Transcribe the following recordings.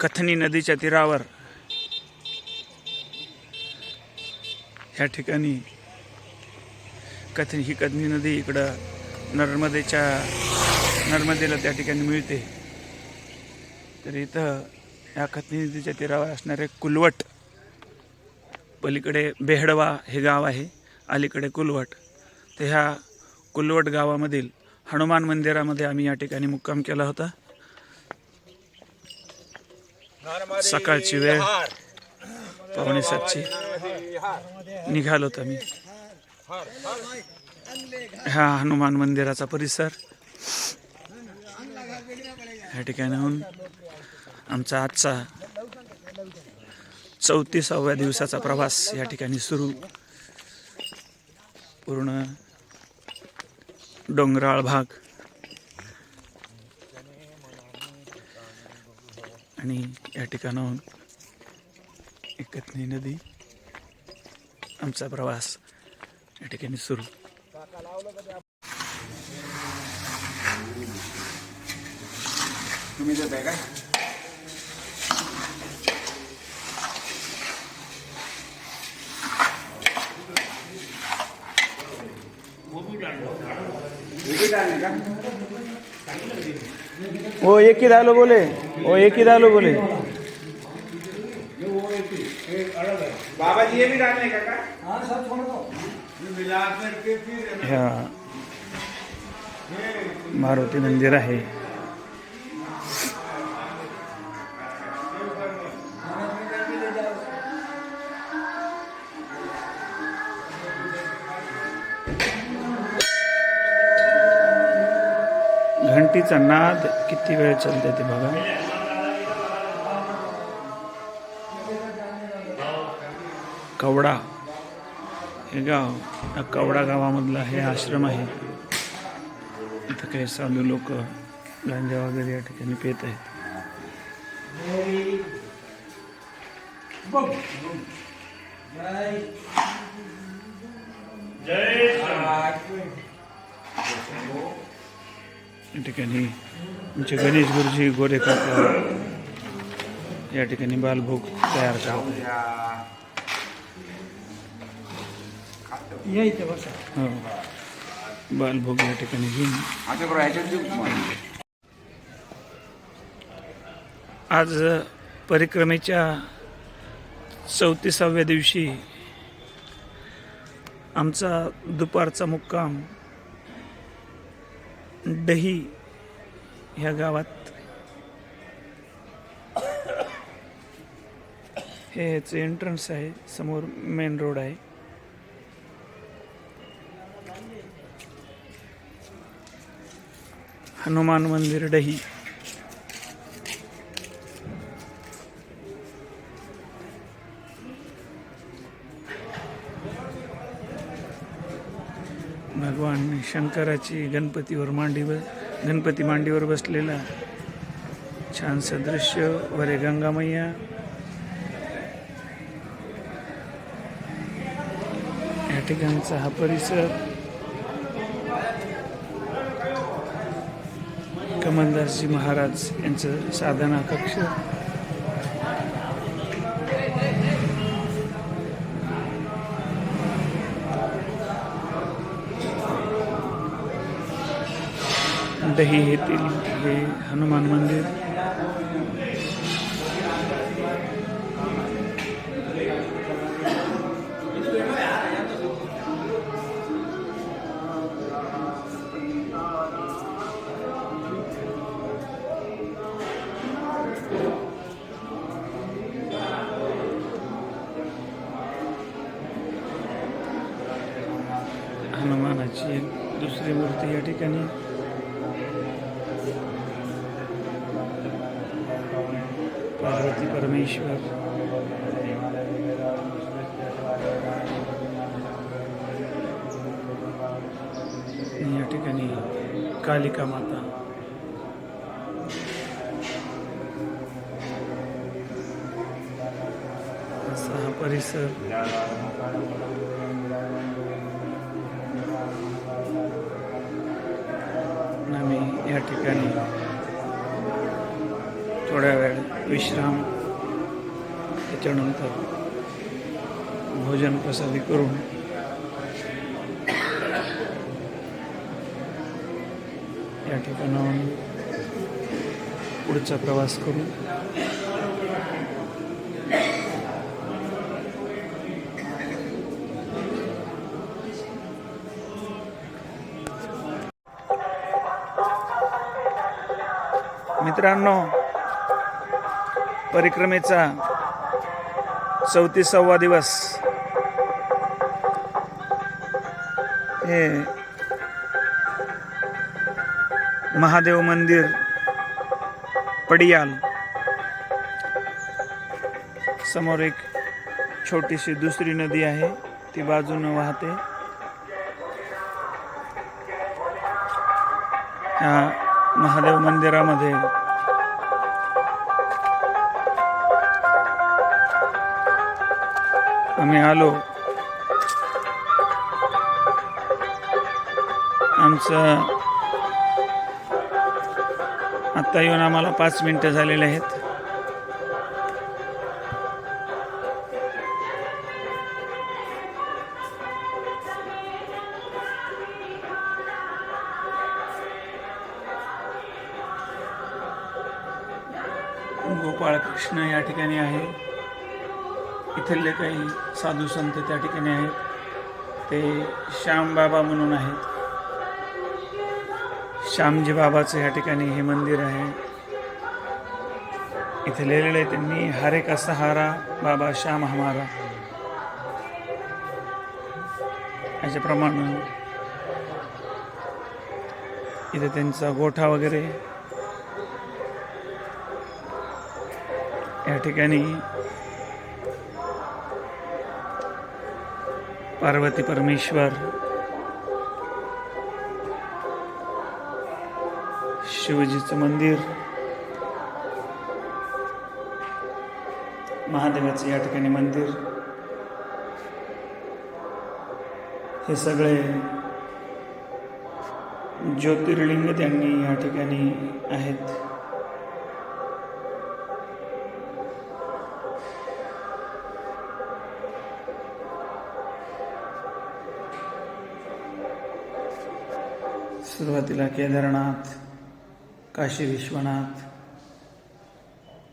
कथनी नदीच्या तीरावर. ह्या ठिकाणी कथनी ही कथनी नदी इकडं नर्मदेच्या नर्मदेला त्या ठिकाणी मिळते. तर इथं या कथनी नदीच्या तीरावर असणारे कुलवट पलीकडे बेहडवा हे गाव आहे अलीकडे कुलवट. तर ह्या कुलवट गावामधील हनुमान मंदिरामध्ये आम्ही या ठिकाणी मुक्काम केला होता. सकाळची वेळ. पावणे सातची. निघालोत आम्ही हा हनुमान मंदिराचा परिसर. ह्या ठिकाणाहून आमचा आजचा चौतीसाव्या दिवसाचा प्रवास या ठिकाणी सुरू. पूर्ण डोंगराळ भाग. आणि या ठिकाणाहून एकत्नी नदी आमचा प्रवास या ठिकाणी सुरू. तुम्ही देताय काय? वो एक ही डालो बोले वो एक ही डालो बोले। बाबा जी ये भी डालने का का मिला करके फिर हाँ। मारुति मंदिर आहे। घंटीचा नाद किती वेळ चालते ते बघा. कवडा. हे गाव या कवडा गावामधला हे आश्रम आहे. इथं काही साधू लोक गांजा वगैरे या ठिकाणी पेत आहेत. या ठिकाणी आमचे गणेश गुरुजी गोरे काका या ठिकाणी बालभोग तयार करत हो. बालभोग या ठिकाणी घेऊन. आज परिक्रमेच्या चौतीसाव्या दिवशी आमचा दुपारचा मुक्काम डही ह्या गावात. हे ह्याचं एंट्रन्स आहे. समोर मेन रोड आहे. हनुमान मंदिर डही भगवान शंकराची गणपतीवर मांडीवर गणपती मांडीवर बसलेला. छानसं दृश्य वरे गंगामय्या. या ठिकाणचा हा परिसर. कमलदासजी महाराज यांचं साधना कक्ष. दही येथील हे हनुमान मंदिर. हनुमानाची एक दुसरी मूर्ती या ठिकाणी परमेश्वर। या ठिकाणी कालिका माता। असा हा परिसर। आम्ही या ठिकाणी थोड्या वेळ विश्राम त्याच्यानंतर भोजन प्रसादी करून या ठिकाणाहून पुढचा प्रवास करू मित्रांनो परिक्रमेचा चौतीसावा दिवस. हे महादेव मंदिर पडियाल. समोर एक छोटीशी दुसरी नदी आहे ती बाजूनं वाहते. महादेव मंदिरामध्ये आम्ही आलो. आमचं आत्ता येऊन आम्हाला पाच मिनटं झालेले आहेत. गोपाळ कृष्ण या ठिकाणी आहे. इथले काही साधू संत त्या ठिकाणी आहेत. ते श्यामबाबा म्हणून आहेत. श्यामजी बाबाचं या ठिकाणी हे मंदिर आहे. इथे लिहिलेलं आहे त्यांनी हरे का सहारा बाबा श्याम हमारा. याच्याप्रमाणे इथे त्यांचा गोठा वगैरे. या ठिकाणी पार्वती परमेश्वर शिवजीचं मंदिर महादेवाचं या ठिकाणी मंदिर हे सगळे ज्योतिर्लिंग त्यांनी या ठिकाणी आहेत. सुरुवातीला केदारनाथ काशी विश्वनाथ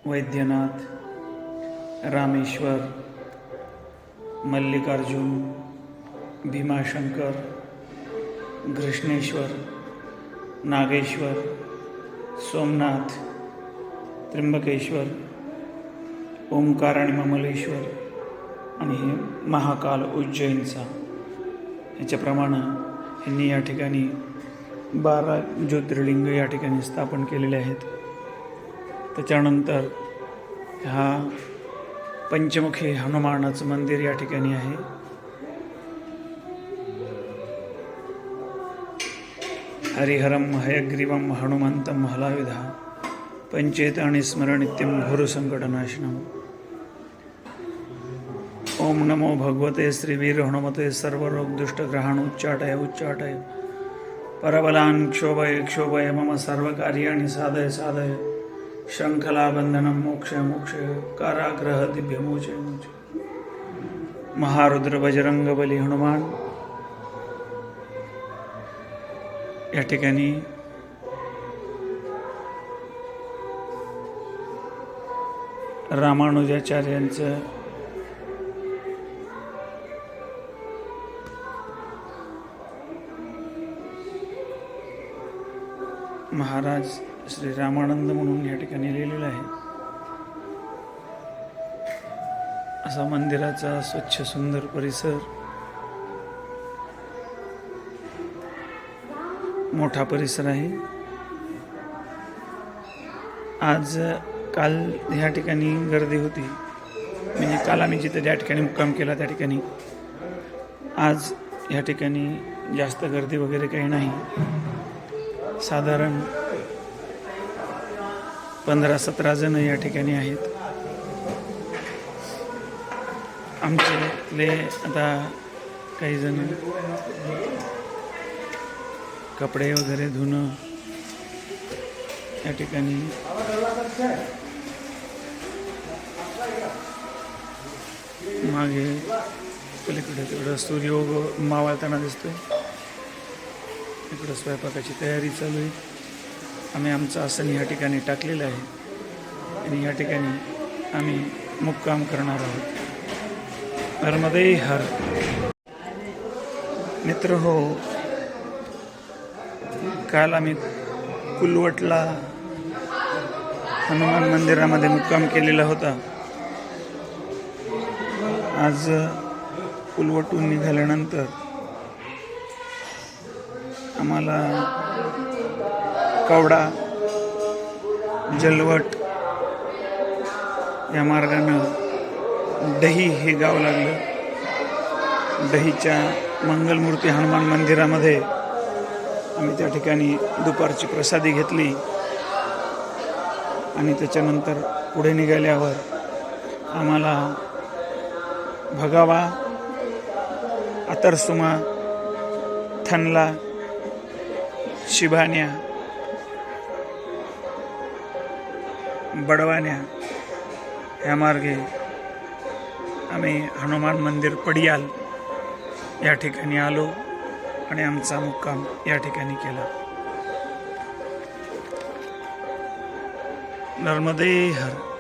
वैद्यनाथ रामेश्वर मल्लिकार्जुन भीमाशंकर घृष्णेश्वर नागेश्वर सोमनाथ त्र्यंबकेश्वर ओंकार आणि ममलेश्वर आणि हे महाकाल उज्जैनचा. याच्याप्रमाणे यांनी या ठिकाणी बारा ज्योतिर्लिंग या ठिकाणी स्थापन केलेले आहेत. त्याच्यानंतर हा पंचमुखी हनुमानाचं मंदिर या ठिकाणी आहे. हरिहरम हयग्रीवम हनुमंतम हलाविधा पंचेत आणि स्मरणित्यम घोरसंकटनाशनम ओम नमो भगवते श्रीवीर हनुमते सर्व रोग दुष्टग्रहाण उच्चाटय उच्चाटय. परबलान् क्षोभय क्षोभय मम सर्वकार्याणि साधय साधय। शङ्खलाबन्धनं मोक्षय मोक्षय काराग्रह दिव्यमोचय मोचय महारुद्र बजरंग बली हनुमान। या ठिकाणी रामानुजाचार्यांचं महाराज श्री रामानंद म्हणून या ठिकाणी लिहिलेलं आहे. असा मंदिराचा स्वच्छ सुंदर परिसर मोठा परिसर आहे. आज काल ह्या ठिकाणी गर्दी होती. म्हणजे काल आम्ही जिथे ज्या ठिकाणी मुक्काम केला त्या ठिकाणी. आज ह्या ठिकाणी जास्त गर्दी वगैरे काही नाही. साधारण पंधरा सतरा जण या ठिकाणी आहेत. आमच्यातले आता काही जण कपडे वगैरे धुणं या ठिकाणी मागे पलीकडे तिकडं सूर्य मावळताना दिसतोय. इकडं स्वयंपाकाची तयारी चालू आहे. आम्ही आमचं आसन या ठिकाणी टाकलेलं आहे. आणि या ठिकाणी आम्ही मुक्काम करणार आहोत. नर्मदे हर. मित्र हो काल आम्ही कुलवटला हनुमान मंदिरामध्ये मुक्काम केलेला होता. आज कुलवटून निघाल्यानंतर आम्हाला कवडा जलवट या मार्गानं दही हे गाव लागलं. दहीच्या मंगलमूर्ती हनुमान मंदिरामध्ये आम्ही त्या ठिकाणी दुपारची प्रसादी घेतली. आणि त्याच्यानंतर पुढे निघाल्यावर आम्हाला भगावा आतरसुमा थनला शिभान्या बडवान्या ह्या मार्गे आम्ही हनुमान मंदिर पडियाल या ठिकाणी आलो आणि आमचा मुक्काम या ठिकाणी केला. नर्मदे हर.